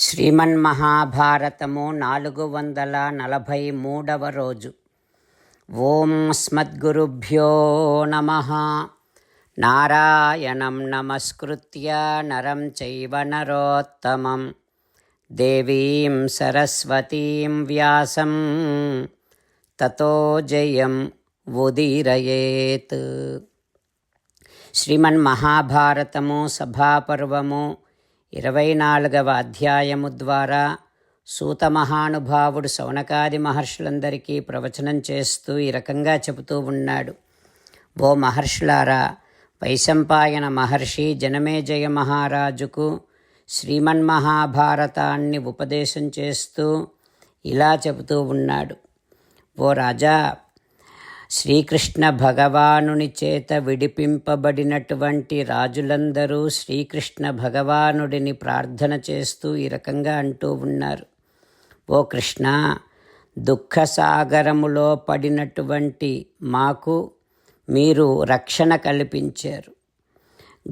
శ్రీమన్మహాభారతము నాలుగు వందల నలభై మూడవ రోజు. ఓం స్మద్గురుభ్యో నమ. నారాయణం నమస్కృత్య నరం చైవ నరోత్తమం. దేవీం సరస్వతీం వ్యాసం. తతో జయం ఉదీరయేత్. శ్రీమన్మహాభారతము సభాపర్వము ఇరవై నాలుగవ అధ్యాయము ద్వారా సూత మహానుభావుడు సౌనకాది మహర్షులందరికీ ప్రవచనం చేస్తూ ఈ రకంగా చెబుతూ ఉన్నాడు. ఓ మహర్షులారా వైశంపాయన మహర్షి జనమేజయ మహారాజుకు శ్రీమన్మహాభారతాన్ని ఉపదేశం చేస్తూ ఇలా చెబుతూ ఉన్నాడు. ఓ రాజా శ్రీకృష్ణ భగవానుని చేత విడిపింపబడినటువంటి రాజులందరూ శ్రీకృష్ణ భగవానుడిని ప్రార్థన చేస్తూ ఈ రకంగా అంటూ ఉన్నారు. ఓ కృష్ణ దుఃఖసాగరములో పడినటువంటి మాకు మీరు రక్షణ కల్పించారు.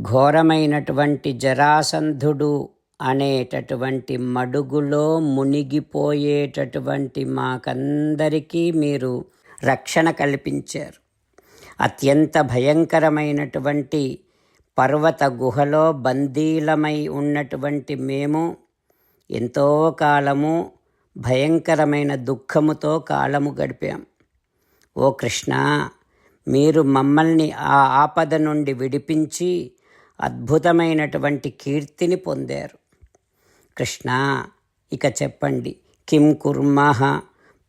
ఘోరమైనటువంటి జరాసంధుడు అనేటటువంటి మడుగులో మునిగిపోయేటటువంటి మాకందరికీ మీరు రక్షణ కల్పించారు. అత్యంత భయంకరమైనటువంటి పర్వత గుహలో బందీలమై ఉన్నటువంటి మేము ఎంతో కాలము భయంకరమైన దుఃఖముతో కాలము గడిపాం. ఓ కృష్ణ మీరు మమ్మల్ని ఆ ఆపద నుండి విడిపించి అద్భుతమైనటువంటి కీర్తిని పొందారు. కృష్ణ ఇక చెప్పండి కిం కుర్మః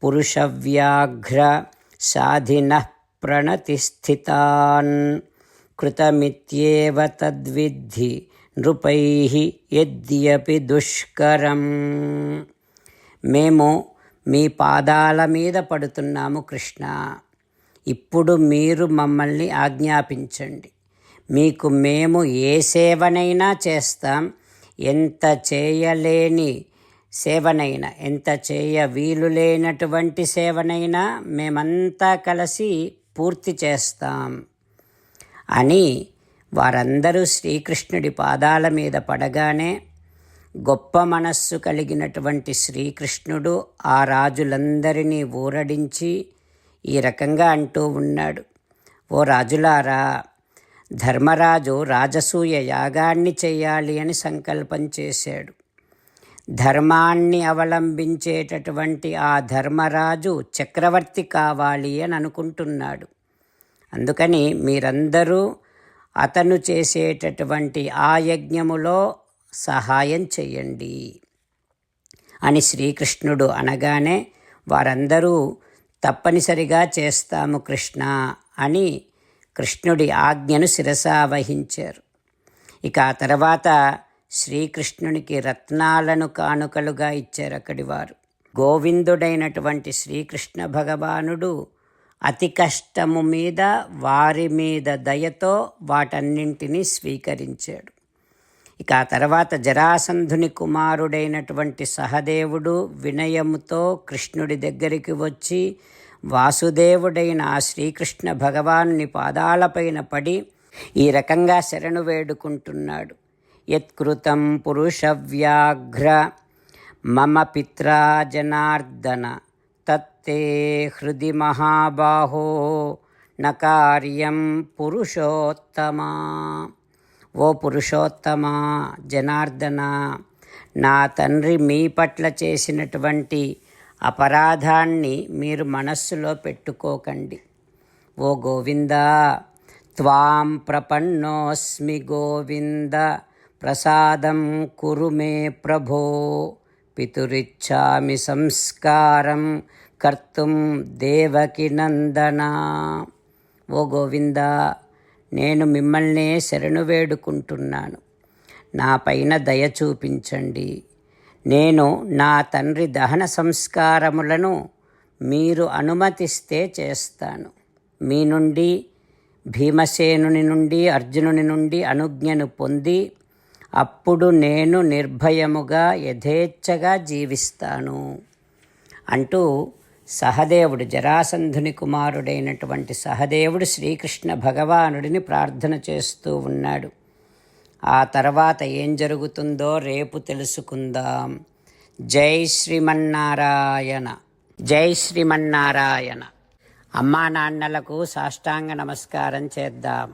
పురుషవ్యాఘ్ర సాధిన ప్రణతిస్థితాన్. కృతమిత్యేవ తద్విద్ధి నృపై యద్యపి దుష్కరం. మేము మీ పాదాల మీద పడుతున్నాము కృష్ణ. ఇప్పుడు మీరు మమ్మల్ని ఆజ్ఞాపించండి. మీకు మేము ఏ సేవనైనా చేస్తాం. ఎంత చేయలేని సేవనైనా ఎంత చేయ వీలు లేనటువంటి సేవనైనా మేమంతా కలిసి పూర్తి చేస్తాం అని వారందరూ శ్రీకృష్ణుడి పాదాల మీద పడగానే గొప్ప మనస్సు కలిగినటువంటి శ్రీకృష్ణుడు ఆ రాజులందరినీ ఊరడించి ఈ రకంగా అంటూ ఉన్నాడు. ఓ రాజులారా ధర్మరాజు రాజసూయ యాగాన్ని చేయాలి అని సంకల్పం చేశాడు. ధర్మాన్ని అవలంబించేటటువంటి ఆ ధర్మరాజు చక్రవర్తి కావాలి అని అనుకుంటున్నాడు. అందుకని మీరందరూ అతను చేసేటటువంటి ఆ యజ్ఞములో సహాయం చెయ్యండి అని శ్రీకృష్ణుడు అనగానే వారందరూ తప్పనిసరిగా చేస్తాము కృష్ణ అని కృష్ణుడి ఆజ్ఞను శిరసావహించారు. ఇక ఆ తర్వాత శ్రీకృష్ణునికి రత్నాలను కానుకలుగా ఇచ్చారు అక్కడి వారు గోవిందుడైనటువంటి శ్రీకృష్ణ భగవానుడు అతి కష్టము మీద వారి మీద దయతో వాటన్నింటినీ స్వీకరించాడు. ఇక ఆ తర్వాత జరాసంధుని కుమారుడైనటువంటి సహదేవుడు వినయముతో కృష్ణుడి దగ్గరికి వచ్చి వాసుదేవుడైన ఆ శ్రీకృష్ణ భగవానుని పాదాలపైన పడి ఈ రకంగా శరణు వేడుకుంటున్నాడు. యత్కృతం పురుషవ్యాఘ్ర మమ పిత్రా జనార్దన తత్తే హృది మహాబాహో నకార్యం పురుషోత్తమా ఓ పురుషోత్తమా జనార్దన నా తండ్రి మీ పట్ల చేసినటువంటి అపరాధాన్ని మీరు మనస్సులో పెట్టుకోకండి. ఓ గోవిందా త్వాం ప్రపన్నోస్మి గోవింద. ప్రసాదం కురు మే ప్రభో. పితురిచ్చామి సంస్కారం కర్తుం దేవకి నందన. ఓ గోవింద నేను మిమ్మల్నే శరణు వేడుకుంటున్నాను. నా పైన దయ చూపించండి. నేను నా తండ్రి దహన సంస్కారములను మీరు అనుమతిస్తే చేస్తాను. మీ నుండి భీమసేనుని నుండి అర్జునుని నుండి అనుజ్ఞను పొంది అప్పుడు నేను నిర్భయముగా యథేచ్ఛగా జీవిస్తాను. అంటూ సహదేవుడు జరాసంధుని కుమారుడైనటువంటి సహదేవుడు శ్రీకృష్ణ భగవానుడిని ప్రార్థన చేస్తూ ఉన్నాడు. ఆ తర్వాత ఏం జరుగుతుందో రేపు తెలుసుకుందాం. జై శ్రీమన్నారాయణ. జై శ్రీమన్నారాయణ. అమ్మా నాన్నలకు సాష్టాంగ నమస్కారం చేద్దాం.